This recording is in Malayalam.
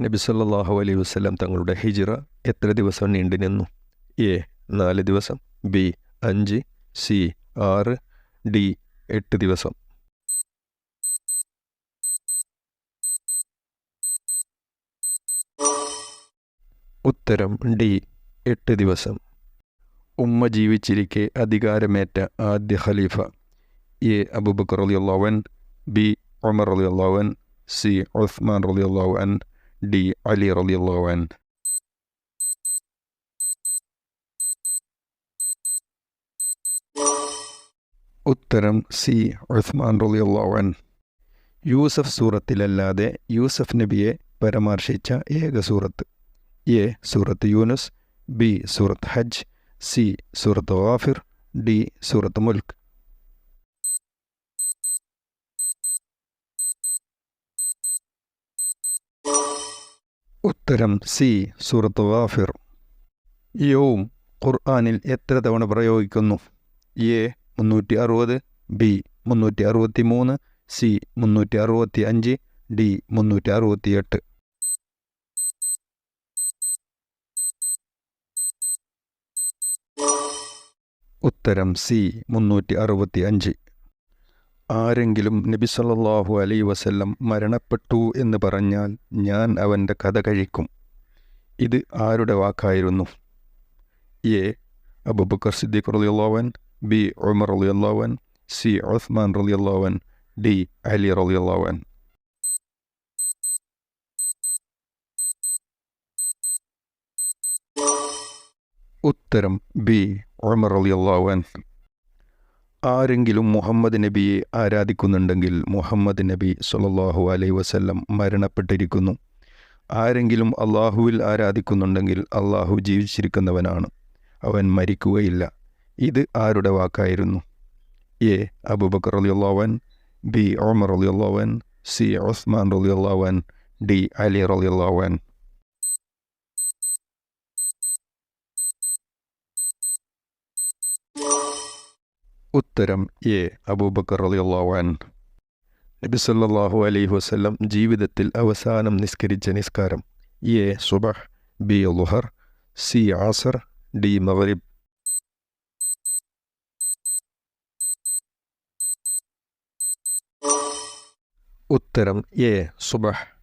നബി സല്ലല്ലാഹു അലൈഹി വസല്ലം തങ്ങളുടെ ഹിജിറ എത്ര ദിവസം നീണ്ടു നിന്നു? എ നാല് ദിവസം. ബി അഞ്ച്. സി ആറ്. ഡി എട്ട് ദിവസം. ഉത്തരം ഡി എട്ട് ദിവസം. ഉമ്മ ജീവിച്ചിരിക്കെ അധികാരമേറ്റ ആദ്യ ഖലീഫ. എ അബൂബക്കർ റളിയല്ലാഹു അൻ ബി ഒമർ റളിയല്ലാഹു അൻ സി ഉസ്മാൻ റളിയല്ലാഹു അൻ ഡി അലി അൻ ഉത്തരം സി ഉസ്മാൻ അൻ യൂസഫ് സൂറത്തിലല്ലാതെ യൂസഫ് നബിയെ പരാമർശിച്ച ഏക സൂറത്ത്. എ സൂറത്ത് യൂനുസ് ബി സൂറത്ത് ഹജ്ജ് സി സൂറത്ത് ഗാഫിർ ഡി സൂറത്ത് മുൽക്ക്. ഉത്തരം സി സൂറത്ത് ഗാഫിർ. യൗം ഖുർആാനിൽ എത്ര തവണ പ്രയോഗിക്കുന്നു? എ മുന്നൂറ്റി അറുപത് ബി മുന്നൂറ്റി അറുപത്തി മൂന്ന് സി മുന്നൂറ്റി അറുപത്തി അഞ്ച് ഡി മുന്നൂറ്റി അറുപത്തി എട്ട് ഉത്തരം സി മുന്നൂറ്റി അറുപത്തി അഞ്ച് ആരെങ്കിലും നബി സല്ലല്ലാഹു അലൈ വസല്ലം മരണപ്പെട്ടു എന്ന് പറഞ്ഞാൽ ഞാൻ അവന്റെ കഥ കഴിക്കും. ഇത് ആരുടെ വാക്കായിരുന്നു? എ. അബുബക്കർ സിദ്ദീഖ് റളിയല്ലാഹുവൻ ബി. ഉമർ റളിയല്ലാഹുവൻ സി. ഉസ്മാൻ റളിയല്ലാഹുവൻ ഡി. അലി റളിയല്ലാഹുവൻ ഉത്തരം ബി. ഉമർ റളിയല്ലാഹുവൻ ആരെങ്കിലും മുഹമ്മദ് നബിയെ ആരാധിക്കുന്നുണ്ടെങ്കിൽ മുഹമ്മദ് നബി സുലല്ലാഹു അലൈ വസല്ലം മരണപ്പെട്ടിരിക്കുന്നു. ആരെങ്കിലും അള്ളാഹുവിൽ ആരാധിക്കുന്നുണ്ടെങ്കിൽ അള്ളാഹു ജീവിച്ചിരിക്കുന്നവനാണ്. അവൻ മരിക്കുകയില്ല. ഇത് ആരുടെ വാക്കായിരുന്നു? എ. അബൂബക്കർ അള്ളാവൻ ബി. ഉമർ അള്ളാവൻ സി. ഉസ്മാൻ അള്ളാവൻ ഡി. അലി റളിയല്ലാഹുവൻ ഉത്തരം എ. അബൂബക്കർ അലിയുള്ളവാൻ നബി സല്ലല്ലാഹു അലൈഹി വസല്ലം ജീവിതത്തിൽ അവസാനം നിസ്കരിച്ച നിസ്കാരം എ. സുബഹ് ബി. ലുഹർ സി. ആസർ ഡി. മഗ്രിബ്. ഉത്തരം എ. സുബഹ്